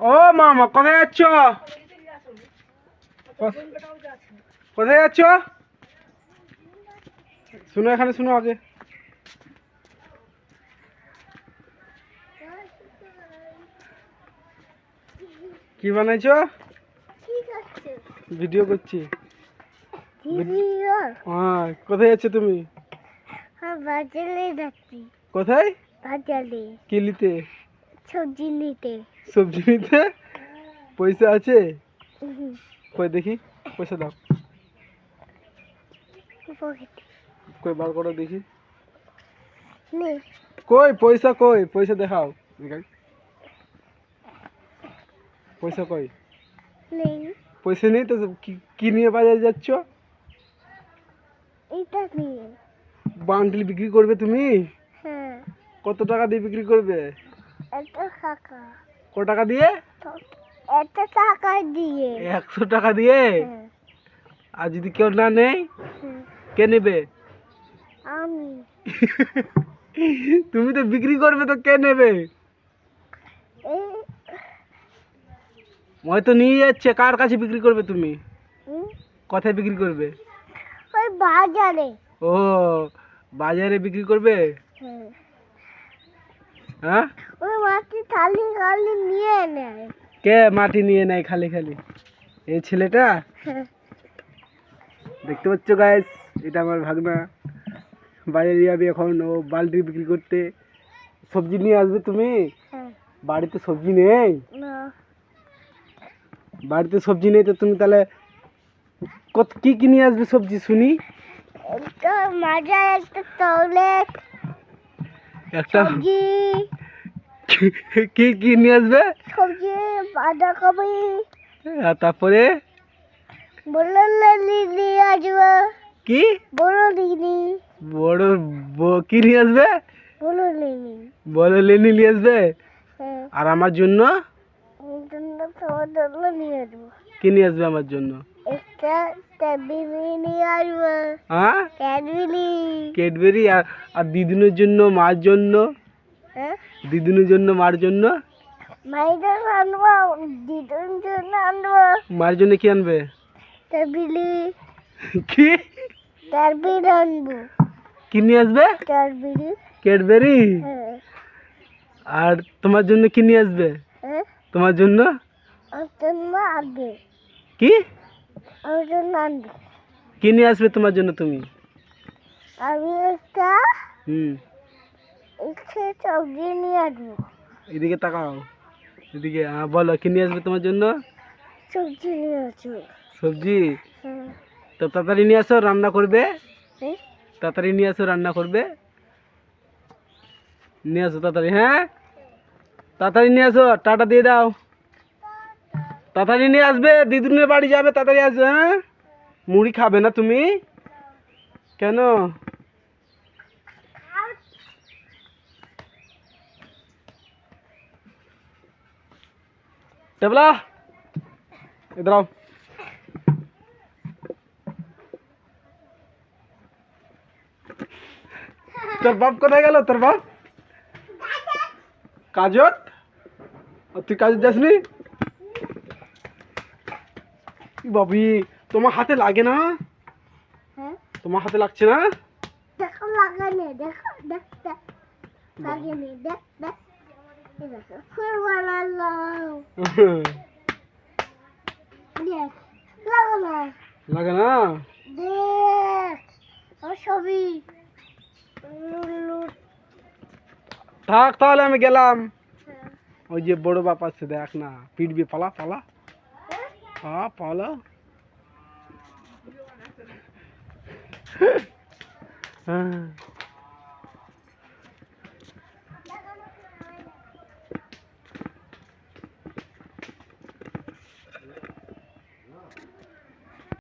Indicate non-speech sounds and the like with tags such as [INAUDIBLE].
ও মামা কোথায় যাচ্ছ? কোথায় যাচ্ছ? শুনো এখানে শুনো আগে। কি বানাইছো? ভিডিও করছি। হ্যাঁ কোথায় যাচ্ছ তুমি? কোথায়? কিলিতে? সবজি নিতে। সবজি নিতে পয়সা আছে? কই দেখি পয়সা দাও। কই বার করো দেখি। কই পয়সা কই? পয়সা দেখাও। পয়সা কই? পয়সা নেই তো কি নিয়ে বাজারে যাচ্ছ? বান্ডিল বিক্রি করবে তুমি? হ্যাঁ। কত টাকা দিয়ে বিক্রি করবে? টাকা ক টাকা দিয়ে? একটা টাকা দিয়ে। একশো টাকা দিয়ে? হ্যাঁ, আর যদি কেউ না নেই হ্যাঁ। কে নেবে? আমি। [LAUGHS] তুমি তো বিক্রি করবে তো কে নেবে? এই। হয়তো নিয়ে যাচ্ছে কার কাছে বিক্রি করবে তুমি? কোথায় বিক্রি করবে? ওই বাজারে। ও বাজারে বিক্রি করবে? হ্যাঁ? ওই মাটি খালি খালি নিয়ে নেয়। কে মাটি নিয়ে নেয় খালি খালি? এই ছেলেটা? হ্যাঁ, দেখতে পাচ্ছ গাইস এটা আমার ভাগনা। বাজারে যাবে এখন ও বালতি বিক্রি করতে। সবজি নিয়ে আসবে তুমি? হ্যাঁ। বাড়িতে সবজি নেই? বাড়িতে সবজি নেই তো তুমি তাহলে কত কি কি নিয়ে আসবে সবজি শুনি? মাজা একটা টয়লেট একটা কি কি নিয়ে আসবে? সবজি বাঁধাকপি। আর তারপরে? নিয়ে আসব। কি? বড় লিলি বড় কি নিয়ে আসবে? বড় লেনি নিয়ে আসবে? হ্যাঁ। আর আমার জন্য? নিয়ে আসব। কি নিয়ে আসবে আমার জন্য? হ্যাঁ? ক্যাডবেরি। আর আর দিদুনের জন্য মার জন্য? হ্যাঁ? দিদুনের জন্য মার জন্য? মাইদের আনব আনব। মার জন্য কি আনবে? কি? কি নিয়ে আসবে? ক্যাডবেরি। হ্যাঁ। আর তোমার জন্য কি নিয়ে আসবে? হ্যাঁ? তোমার জন্য? কি? ওর জন্য আনবে কি নিয়ে আসবে তোমার জন্য তুমি আমি একটা হুম ইচ্ছে সবজি নিয়ে আসব এদিকে তাকাও এদিকে হ্যাঁ বলো কি নিয়ে আসবে তোমার জন্য সবজি নিয়ে আসব সবজি হ্যাঁ তো তাড়াতাড়ি নিয়ে আসো রান্না করবে হ্যাঁ তাড়াতাড়ি নিয়ে আসো রান্না করবে নিয়ে আসো তাড়াতাড়ি হ্যাঁ তাড়াতাড়ি নিয়ে আসো টাটা দিয়ে দাও তাড়াতাড়ি নিয়ে আসবে দিদুনের বাড়ি যাবে তাড়াতাড়ি আসবে হ্যাঁ মুড়ি খাবে না তুমি কেন টেবলা इधर आओ তোর বাপ কোথায় গেল তোর বাপ কাজত আর তুই কাজত যাসনি বাবি তোমার হাতে লাগে না? হ্যাঁ? তোমার হাতে লাগছে না? দেখো দেখ দেখ দেখ দেখো লাগে না? দেখ ছবি। থাক তাহলে আমি গেলাম। ওই যে বড় বাপ আছে দেখ না পিটবি পালা পালা। হ্যাঁ পালা হ্যাঁ